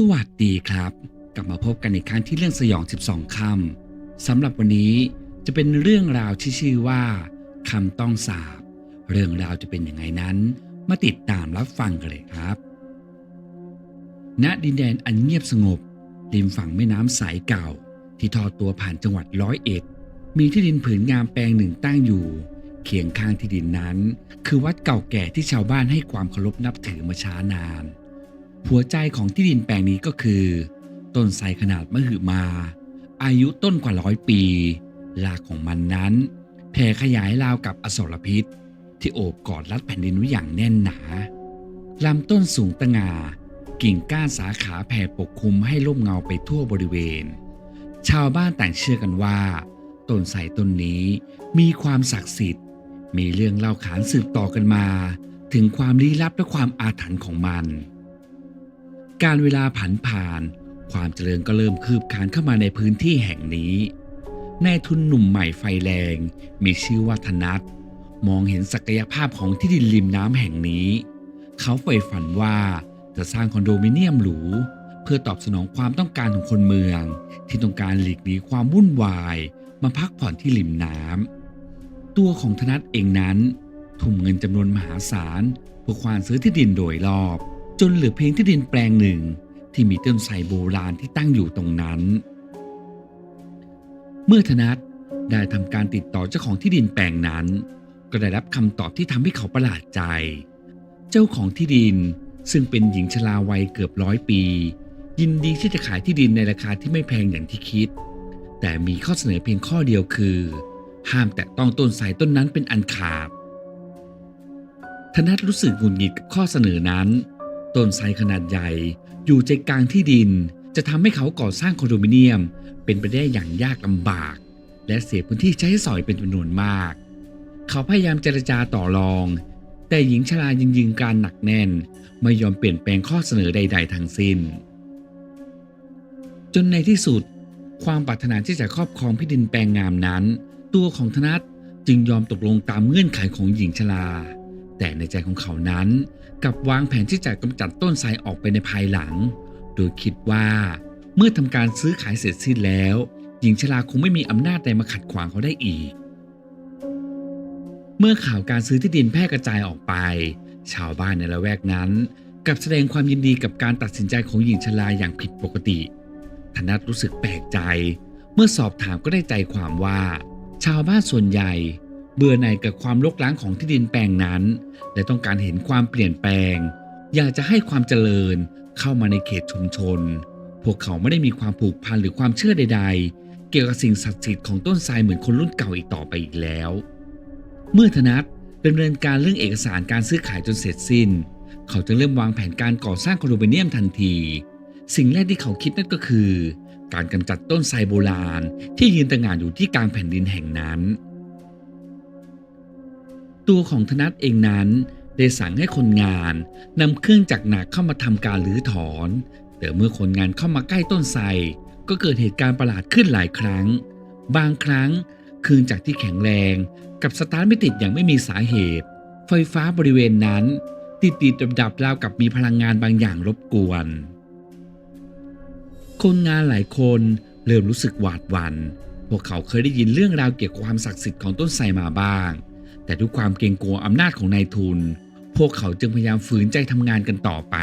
สวัสดีครับ กลับมาพบกันอีกครั้งที่เรื่องสยอง 12คำสำหรับวันนี้จะเป็นเรื่องราวที่ชื่อว่าคำต้องสาบ เรื่องราวจะเป็นยังไงนั้น มาติดตามรับฟังกันเลยครับณดินแดนอันเงียบสงบ ริมฝั่งแม่น้ำสายเก่า ที่ทอดตัวผ่านจังหวัดร้อยเอ็ด มีที่ดินผืนงามแปลงหนึ่งตั้งอยู่ เคียงข้างที่ดินนั้น คือวัดเก่าแก่ที่ชาวบ้านให้ความเคารพนับถือมาช้านาน หัวใจของที่ดินแปลงนี้ก็คือ ต้นไทรขนาดมหึมา อายุต้นกว่าร้อยปีรากของมันนั้นแผ่ขยายราวกับอสรพิษ ที่โอบกอดรัดแผ่นดินไว้อย่างแน่นหนาลำต้นสูงตะงา กิ่งก้านสาขาแผ่ปกคลุมให้ร่มเงาไปทั่วบริเวณ ชาวบ้านต่างเชื่อกันว่าต้นไทรต้นนี้มีความศักดิ์สิทธิ์ มีเรื่องเล่าขานสืบต่อกันมา ถึงความลี้ลับและความอาถรรพ์ของมัน การเวลาผันผ่าน ความเจริญก็เริ่มคืบคลานเข้ามาในพื้นที่แห่งนี้นายทุนหนุ่มใหม่ไฟแรง มีชื่อว่าธนัทมองเห็นศักยภาพของที่ดินริมน้ำแห่งนี้ เขาใฝ่ฝันว่าจะสร้างคอนโดมิเนียมหรู เพื่อตอบสนองความต้องการของคนเมือง ที่ต้องการหลีกหนีความวุ่นวาย มาพักผ่อนที่ริมน้ำตัวของธนัทเองนั้น ทุ่มเงินจำนวนมหาศาลเพื่อควานซื้อที่ดินโดยรอบ จนเหลือเพียงที่ดินแปลงหนึ่งที่มีต้นไทรโบราณที่ตั้งอยู่ตรงนั้น เมื่อธนัทได้ทำการติดต่อเจ้าของที่ดินแปลงนั้น ก็ได้รับคำตอบที่ทำให้เขาประหลาดใจ เจ้าของที่ดินซึ่งเป็นหญิงชราวัยเกือบร้อยปี ยินดีที่จะขายที่ดินในราคาที่ไม่แพงอย่างที่คิด แต่มีข้อเสนอเพียงข้อเดียวคือ ห้ามแตะต้องต้นไทรต้นนั้นเป็นอันขาดธนัทรู้สึกหงุดหงิดกับข้อเสนอนั้น ต้นไทรขนาดใหญ่ อยู่ใจกลางที่ดิน จะทำให้เขาก่อสร้างคอนโดมิเนียม เป็นไปได้อย่างยากลำบาก และเสียพื้นที่ใช้สอยเป็นจำนวนมาก เขาพยายามเจรจาต่อรอง แต่หญิงชรายังยืนการหนักแน่น ไม่ยอมเปลี่ยนแปลงข้อเสนอใด ๆ ทั้งสิ้น จนในที่สุด ความปรารถนาที่จะครอบครองที่ดินแปลงงามนั้น ตัวของธนัทจึงยอมตกลงตามเงื่อนไขของหญิงชรา แต่ในใจของเขานั้นกลับวางแผนที่จะกำจัดต้นไทรออกไปในภายหลัง โดยคิดว่าเมื่อทำการซื้อขายเสร็จสิ้นแล้ว หญิงชราคงไม่มีอำนาจใดมาขัดขวางเขาได้อีก เมื่อข่าวการซื้อที่ดินแพร่กระจายออกไป ชาวบ้านในละแวกนั้นกับแสดงความยินดีกับการตัดสินใจของหญิงชราอย่างผิดปกติธนัทรู้สึกแปลกใจ เมื่อสอบถามก็ได้ใจความว่า ชาวบ้านส่วนใหญ่ เบื่อหน่ายกับความรกร้างของที่ดินแปลงนั้น และต้องการเห็นความเปลี่ยนแปลง อยากจะให้ความเจริญเข้ามาในเขตชุมชน พวกเขาไม่ได้มีความผูกพันหรือความเชื่อใด ๆ เกี่ยวกับสิ่งศักดิ์สิทธิ์ของต้นทรายเหมือนคนรุ่นเก่าอีกต่อไปอีกแล้ว เมื่อธนัทดำเนินการเรื่องเอกสารการซื้อขายจนเสร็จสิ้น เขาจึงเริ่มวางแผนการก่อสร้างคอนโดมิเนียมทันที สิ่งแรกที่เขาคิดนั่นก็คือ การกำจัดต้นไทรโบราณที่ยืนตระหง่านอยู่ที่กลางแผ่นดินแห่งนั้น ตัวของธนัทเองนั้นได้สั่งให้คนงานนำเครื่องจักรหนักเข้ามาทำการรื้อถอน แต่เมื่อคนงานเข้ามาใกล้ต้นไทรก็เกิดเหตุการณ์ประหลาดขึ้นหลายครั้ง บางครั้งเครื่องจักรที่แข็งแรงกับสตาร์ทไม่ติดอย่างไม่มีสาเหตุ ไฟฟ้าบริเวณนั้น ติดติดดับดับๆราวกับมีพลังงานบางอย่างรบกวน คนงานหลายคนเริ่มรู้สึกหวาดหวัน่นพวกเขาเคยได้ยินเรื่องราวเกี่ยวกับความศักดิ์สิทธิ์ของต้นไทรมาบ้าง แต่ด้วยความเกรงกลัวอำนาจของนายทุน พวกเขาจึงพยายามฝืนใจทำงานกันต่อไป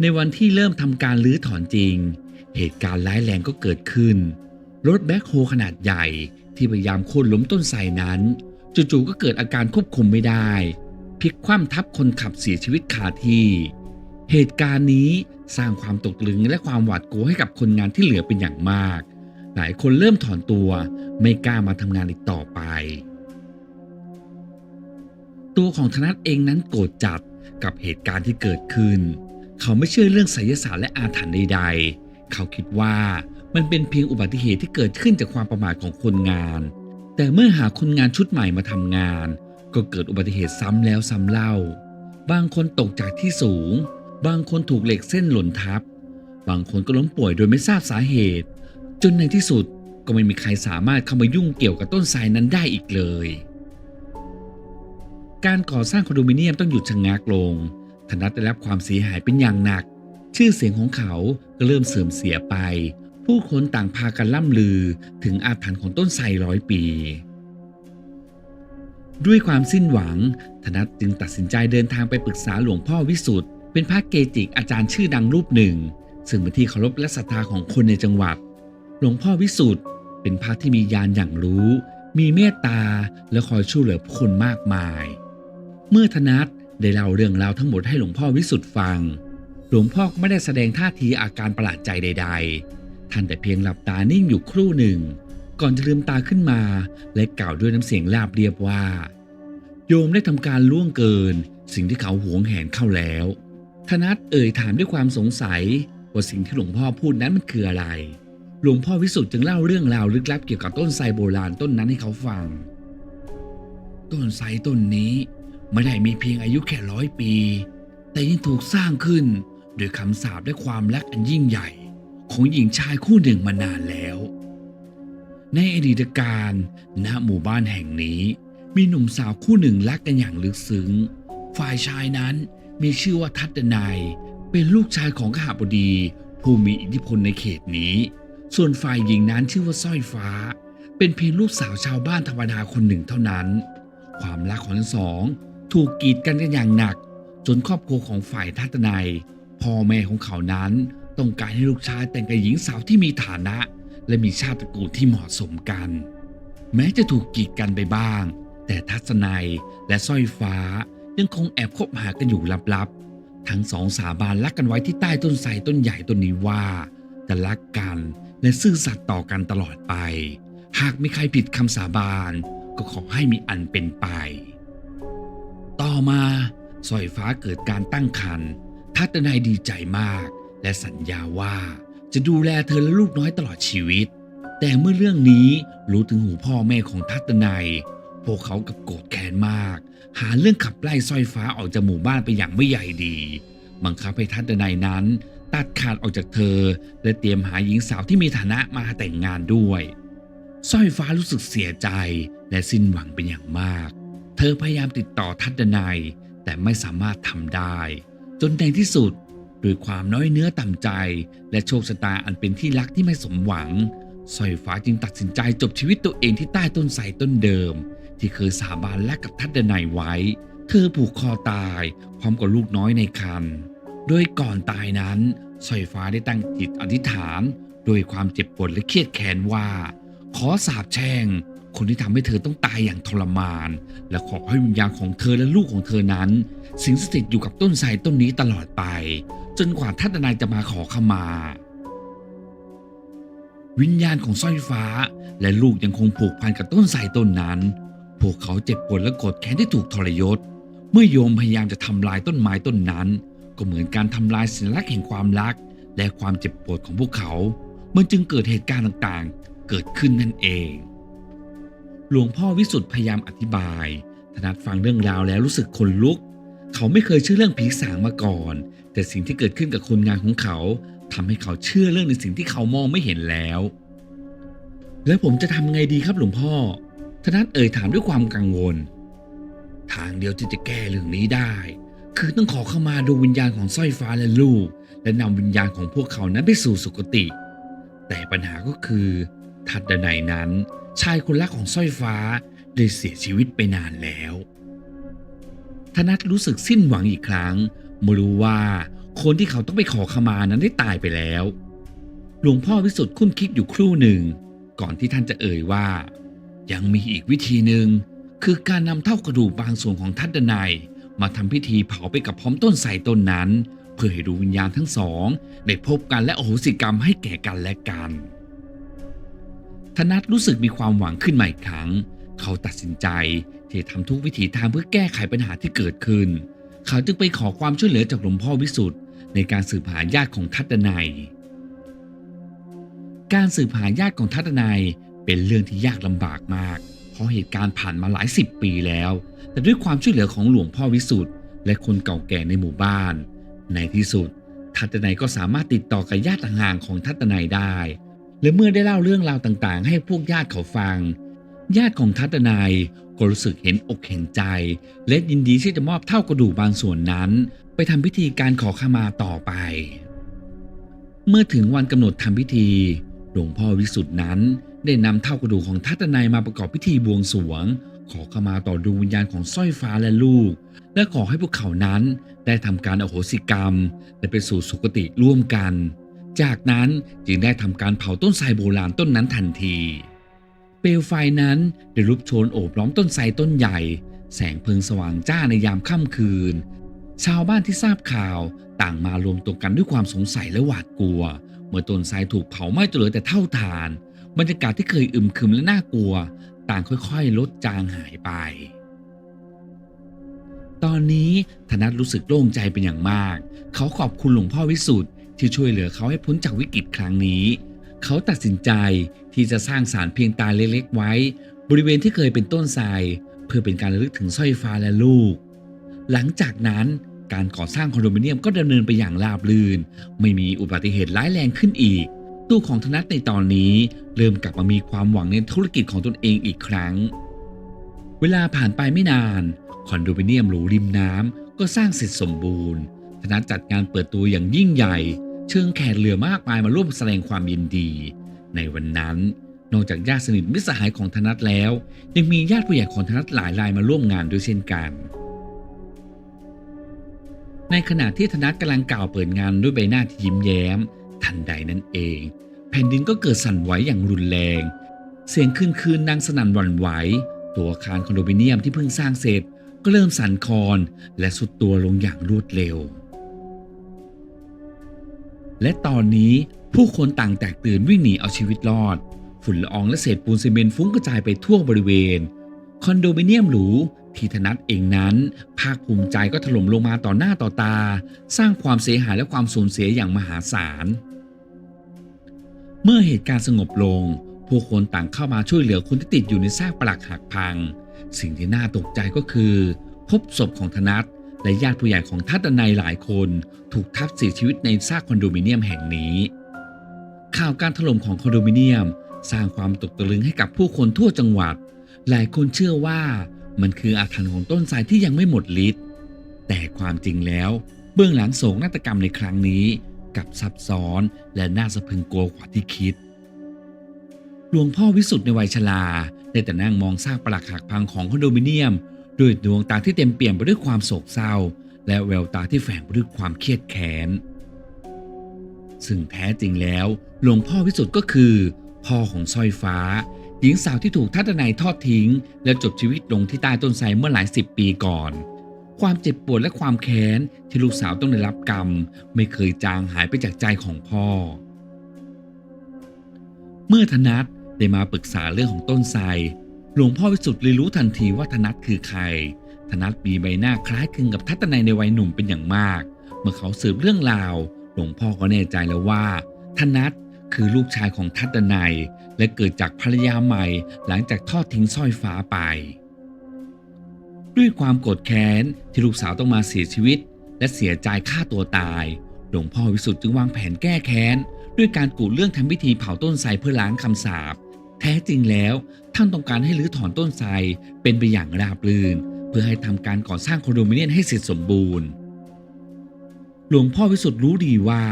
ในวันที่เริ่มทำการรื้อถอนจริง เหตุการณ์ร้ายแรงก็เกิดขึ้น รถแบ็คโฮขนาดใหญ่ที่พยายามโค่นล้มต้นไทรนั้น จู่ๆก็เกิดอาการควบคุมไม่ได้พลิกคว่ำทับคนขับเสียชีวิตคาที่ เหตุการณ์นี้สร้างความตกลึงและความหวาดกลัวให้กับคนงานที่เหลือเป็นอย่างมาก หลายคนเริ่มถอนตัวไม่กล้ามาทำงานอีกต่อไป ตัวของธนัทเองนั้นโกรธจัดกับเหตุการณ์ที่เกิดขึ้น เขาไม่เชื่อเรื่องไสยศาสตร์และอาถรรพ์ใดๆ เขาคิดว่ามันเป็นเพียงอุบัติเหตุที่เกิดขึ้นจากความประมาทของคนงาน แต่เมื่อหาคนงานชุดใหม่มาทำงาน ก็เกิดอุบัติเหตุซ้ำแล้วซ้ำเล่า บางคนตกจากที่สูง บางคนถูกเหล็กเส้นหล่นทับ บางคนก็ล้มป่วยโดยไม่ทราบสาเหตุ จนในที่สุดก็ไม่มีใครสามารถเข้ามายุ่งเกี่ยวกับต้นทรายนั้นได้อีกเลย การก่อสร้างคอนโดมิเนียมต้องหยุดชะงักลงธนัทได้รับความเสียหายเป็นอย่างหนัก ชื่อเสียงของเขาก็เริ่มเสื่อมเสียไป ผู้คนต่างพากันล่ำลือถึงอาถรรพ์ของต้นไทรร้อยปี ด้วยความสิ้นหวัง ธนัทจึงตัดสินใจเดินทางไปปรึกษาหลวงพ่อวิสุทธ์เป็นพระเกจิอาจารย์ชื่อดังรูปหนึ่ง ซึ่งเป็นที่เคารพและศรัทธาของคนในจังหวัด หลวงพ่อวิสุทธ์เป็นพระที่มีญาณอย่างรู้ มีเมตตาและคอยช่วยเหลือผู้คนมากมาย เมื่อธนัทได้เล่าเรื่องราวทั้งหมดให้หลวงพ่อวิสุทธ์ฟัง หลวงพ่อก็ไม่ได้แสดงท่าทีอาการประหลาดใจใด ๆ ท่านแต่เพียงหลับตานิ่งอยู่ครู่หนึ่ง ก่อนจะลืมตาขึ้นมา และกล่าวด้วยน้ำเสียงราบเรียบว่า โยมได้ทำการล่วงเกิน สิ่งที่เขาหวงแหนเข้าแล้วธนัทเอ่ยถามด้วยความสงสัยว่าสิ่งที่หลวงพ่อพูดนั้นมันคืออะไร หลวงพ่อวิสุทธ์จึงเล่าเรื่องราวลึกลับเกี่ยวกับต้นไทรโบราณต้นนั้นให้เขาฟัง ต้นไทรต้นนี้ ไม่ได้มีเพียงอายุแค่ร้อยปี แต่ยังถูกสร้างขึ้นโดยคำสาปและความรักอันยิ่งใหญ่ ของหญิงชายคู่หนึ่งมานานแล้ว ในอดีตการณหมู่บ้านแห่งนี้ มีหนุ่มสาวคู่หนึ่งรักกันอย่างลึกซึ้ง ฝ่ายชายนั้นมีชื่อว่าทัตนายเป็นลูกชายของขหาบดีผู้มีอิทธิพลในเขตนี้ ส่วนฝ่ายหญิงนั้นชื่อว่าสร้อยฟ้า เป็นเพียงลูกสาวชาวบ้านธรรมดาคนหนึ่งเท่านั้น ความรักของทั้งสอง ถูกกีดกันกันอย่างหนัก จนครอบครัวของฝ่ายทัตนายพ่อแม่ของเขานั้นต้องการให้ลูกชายแต่งกับหญิงสาวที่มีฐานะ และมีชาติตระกูลที่เหมาะสมกัน แม้จะถูกกีดกันไปบ้าง แต่ทัศนัยและสร้อยฟ้ายังคงแอบคบหากันอยู่ลับๆ ทั้งสองสาบานรักกันไว้ที่ใต้ต้นไทรต้นใหญ่ต้นนี้ว่าจะรักกันและซื่อสัตย์ต่อกันตลอดไป หากมีใครผิดคำสาบานก็ขอให้มีอันเป็นไป ต่อมาสร้อยฟ้าเกิดการตั้งครรภ์ทัตนายดีใจมาก และสัญญาว่าจะดูแลเธอและลูกน้อยตลอดชีวิต แต่เมื่อเรื่องนี้รู้ถึงหูพ่อแม่ของทัตนายพวกเขากับโกรธแค้นมาก หาเรื่องขับไล่สร้อยฟ้าออกจากหมู่บ้านไปอย่างไม่ใหญ่ดี บังคับให้ทัตนายนั้น ตัดขาดออกจากเธอ และเตรียมหาหญิงสาวที่มีฐานะมาแต่งงานด้วยสร้อยฟ้ารู้สึกเสียใจและสิ้นหวังเป็นอย่างมาก เธอพยายามติดต่อทัตนายแต่ไม่สามารถทำได้ จนในที่สุดด้วยความน้อยเนื้อต่ำใจ และโชคชะตาอันเป็นที่รักที่ไม่สมหวังสอยฟ้าจึงตัดสินใจจบชีวิตตัวเองที่ใต้ต้นไทรต้นเดิม ที่เคยสาบานแลกกับทัตนายไว้ เธอผูกคอตายพร้อมกับลูกน้อยในครรภ์โดยก่อนตายนั้นสอยฟ้าได้ตั้งจิตอธิษฐานด้วยความเจ็บปวดและเครียดแค้นว่า ขอสาบแช่ง คนที่ทำให้เธอต้องตายอย่างทรมาน และขอให้วิญญาณของเธอและลูกของเธอนั้น สิงสถิตอยู่กับต้นไทรต้นนี้ตลอดไป จนกว่าทัตนายจะมาขอขมา วิญญาณของสร้อยฟ้า และลูกยังคงผูกพันกับต้นไทรต้นนั้น พวกเขาเจ็บปวดและโกรธแค้นที่ถูกทรยศ เมื่อโยมพยายามจะทำลายต้นไม้ต้นนั้น ก็เหมือนการทำลายสัญลักษณ์แห่งความรัก และความเจ็บปวดของพวกเขา มันจึงเกิดเหตุการณ์ต่างๆ เกิดขึ้นนั่นเอง หลวงพ่อวิสุทธ์พยายามอธิบายถนัดฟังเรื่องราวแล้วรู้สึกขนลุก เขาไม่เคยเชื่อเรื่องผีสางมาก่อน แต่สิ่งที่เกิดขึ้นกับคนงานของเขาทำให้เขาเชื่อเรื่องในสิ่งที่เขามองไม่เห็นแล้ว แล้วผมจะทำไงดีครับหลวงพ่อ ธนัทเอ่ยถามด้วยความกังวล ทางเดียวที่จะแก้เรื่องนี้ได้ คือต้องขอเข้ามาดวงวิญญาณของสร้อยฟ้าและลูก และนำวิญญาณของพวกเขานั้นไปสู่สุคติ แต่ปัญหาก็คือทัดดนัยนั้น ชายคนรักของสร้อยฟ้าได้เสียชีวิตไปนานแล้วธนัทรู้สึกสิ้นหวังอีกครั้งเมื่อรู้ว่าคนที่เขาต้องไปขอขมานั้นได้ตายไปแล้ว หลวงพ่อวิสุทธ์คุ้นคิดอยู่ครู่หนึ่ง ก่อนที่ท่านจะเอ่ยว่า ยังมีอีกวิธีหนึ่งคือการนำเท่ากระดูกบางส่วนของทัดดนัยมาทำพิธีเผาไปกับพร้อมต้นไทรต้นนั้น เพื่อให้ดวงวิญญาณทั้งสอง ได้พบกันและโอโหสิกรรมให้แก่กันและกัน ธนัทรู้สึกมีความหวังขึ้นมาอีกครั้ง เขาตัดสินใจที่จะทำทุกวิถีทางเพื่อแก้ไขปัญหาที่เกิดขึ้น เขาจึงไปขอความช่วยเหลือจากหลวงพ่อวิสุทธ์ในการสืบหาญาติของทัตนัยการสืบหาญาติของทัตนัยเป็นเรื่องที่ยากลำบากมาก เพราะเหตุการณ์ผ่านมาหลายสิบปีแล้ว แต่ด้วยความช่วยเหลือของหลวงพ่อวิสุทธ์และคนเก่าแก่ในหมู่บ้าน ในที่สุดทัตนัยก็สามารถติดต่อกับญาติห่างๆของทัตนัยได้ และเมื่อได้เล่าเรื่องราวต่างๆ ให้พวกญาติเขาฟัง ญาติของทัตนายก็รู้สึกเห็นอกเห็นใจ และยินดีที่จะมอบเท่ากระดูกบางส่วนนั้น ไปทำพิธีการขอขมาต่อไป เมื่อถึงวันกำหนดทำพิธี หลวงพ่อวิสุทธ์นั้น ได้นำเท่ากระดูกของทัตนายมาประกอบพิธีบวงสรวง ขอขมาต่อดวงวิญญาณของสร้อยฟ้าและลูก และขอให้พวกเขานั้นได้ทำการอโหสิกรรม และไปสู่สุคติร่วมกัน จากนั้นจึงได้ทำการเผาต้นไทรโบราณต้นนั้นทันที เปลวไฟนั้นได้ลุกโชนโอบล้อมต้นไทรต้นใหญ่ แสงเพลิงสว่างจ้าในยามค่ำคืน ชาวบ้านที่ทราบข่าวต่างมารวมตัวกันด้วยความสงสัยและหวาดกลัว เมื่อต้นไทรถูกเผาไหม้จนเหลือแต่เท่าฐาน บรรยากาศที่เคยอึมครึมและน่ากลัว ต่างค่อยๆ ลดจางหายไป ตอนนี้ธนัทรู้สึกโล่งใจเป็นอย่างมาก เขาขอบคุณหลวงพ่อวิสุทธ์ ที่ช่วยเหลือเขาให้พ้นจากวิกฤตครั้งนี้ เขาตัดสินใจที่จะสร้างสารเพียงตาเล็กๆไว้ บริเวณที่เคยเป็นต้นทราย เพื่อเป็นการระลึกถึงสร้อยฟ้าและลูก หลังจากนั้นการก่อสร้างคอนโดมิเนียมก็ดำเนินไปอย่างราบรื่น ไม่มีอุบัติเหตุร้ายแรงขึ้นอีกตู้ของธนัทในตอนนี้เริ่มกลับมามีความหวังในธุรกิจของตนเองอีกครั้ง เวลาผ่านไปไม่นานคอนโดมิเนียมหรูริมน้ำก็สร้างเสร็จสมบูรณ์ธนัทจัดงานเปิดตัวอย่างยิ่งใหญ่ เชิญแขกเหลือมากมายมาร่วมแสดงความยินดี ในวันนั้น นอกจากญาติสนิทมิตรสหายของธนัทแล้ว ยังมีญาติผู้ใหญ่ของธนัทหลายรายมาร่วมงานด้วยเช่นกัน ในขณะที่ธนัทกำลังกล่าวเปิดงานด้วยใบหน้าที่ยิ้มแย้ม ทันใดนั้นเอง แผ่นดินก็เกิดสั่นไหวอย่างรุนแรง เสียงคืนคืนดังสนั่นหวั่นไหว ตัวอาคารคอนโดมิเนียมที่เพิ่งสร้างเสร็จก็เริ่มสั่นคลอนและสุดตัวลงอย่างรวดเร็ว และตอนนี้ผู้คนต่างแตกตื่นวิ่งหนีเอาชีวิตรอด ฝุ่นละอองและเศษปูนซีเมนต์ฟุ้งกระจายไปทั่วบริเวณ คอนโดมิเนียมหรูที่ธนัทเองนั้น ภาคภูมิใจก็ถล่มลงมาต่อหน้าต่อตา สร้างความเสียหายและความสูญเสียอย่างมหาศาล เมื่อเหตุการณ์สงบลง ผู้คนต่างเข้ามาช่วยเหลือคนที่ติดอยู่ในซากปรักหักพัง สิ่งที่น่าตกใจก็คือ พบศพของธนัท และญาติผู้ใหญ่ของทัตนัยหลายคนถูกทับเสียชีวิตในซากคอนโดมิเนียมแห่งนี้ ข่าวการถล่มของคอนโดมิเนียม สร้างความตกตะลึงให้กับผู้คนทั่วจังหวัด หลายคนเชื่อว่ามันคืออาถรรพ์ของต้นทรายที่ยังไม่หมดฤทธิ์แต่ความจริงแล้วเบื้องหลังโศกนาฏกรรมในครั้งนี้กับซับซ้อนและน่าสะพรึงกลัวกว่าที่คิด หลวงพ่อวิสุทธ์ในวัยชราได้แต่นั่งมองซากปรักหักพังของคอนโดมิเนียม ด้วยดวงตาที่เต็มเปี่ยมไปด้วยความโศกเศร้า และแววตาที่แฝงไปด้วยความเครียดแค้นซึ่งแท้จริงแล้วหลวงพ่อวิสุทธ์ก็คือ พ่อของสร้อยฟ้า หญิงสาวที่ถูกทัตนัยทอดทิ้ง และจบชีวิตลงที่ใต้ต้นไทรเมื่อหลายสิบปีก่อน ความเจ็บปวดและความแค้นที่ลูกสาวต้องได้รับกรรม ไม่เคยจางหายไปจากใจของพ่อ เมื่อธนัทได้มาปรึกษาเรื่องของต้นไทร ลวงพ่อวิสุทธ์เลยรู้ทันทีว่าธนัทคือใคร ธนัทมีใบหน้าคล้ายคลึงกับทัตนัยในวัยหนุ่มเป็นอย่างมาก เมื่อเขาสืบเรื่องราว หลวงพ่อก็แน่ใจแล้วว่า ธนัทคือลูกชายของทัตนัยและเกิดจากภรรยาใหม่หลังจากทอดทิ้งสร้อยฟ้าไป ด้วยความโกรธแค้นที่ลูกสาวต้องมาเสียชีวิต และเสียใจฆ่าตัวตาย หลวงพ่อวิสุทธ์จึงวางแผนแก้แค้นด้วยการกูเรื่องทำพิธีเผาต้นไทรเพื่อล้างคำสาป แท้จริงแล้วท่านต้องการให้รื้อถอนต้นไทรเป็นไปอย่างราบรื่น เพื่อให้ทำการก่อสร้างคอนโดมิเนียมให้เสร็จสมบูรณ์ หลวงพ่อวิสุทธ์รู้ดีว่า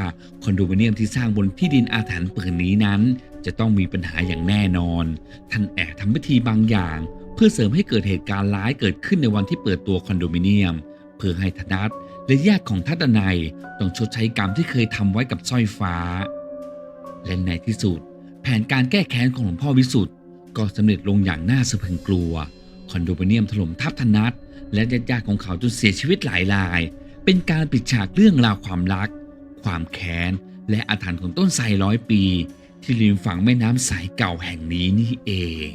คอนโดมิเนียมที่สร้างบนที่ดินอาถรรพ์ปืนนี้นั้น จะต้องมีปัญหาอย่างแน่นอน ท่านแอบทำพิธีบางอย่าง เพื่อเสริมให้เกิดเหตุการณ์ร้ายเกิดขึ้นในวันที่เปิดตัวคอนโดมิเนียม เพื่อให้ธนัทและญาติของทัตนัยต้องชดใช้กรรมที่เคยทำไว้กับสร้อยฟ้า และในที่สุด นการแก้แค้นของหลวงพ่อวิสุทธ์ก็สำเร็จลงอย่างน่าสะพรึงกลัว คอนโดมิเนียมถล่มทับธนัทและญาติๆของเขาจนเสียชีวิตหลายราย เป็นการปิดฉากเรื่องราวความรัก ความแค้น และอาถรรพ์ของต้นไทรร้อยปี ที่ริมฝั่งแม่น้ำสายเก่าแห่งนี้นี่เอง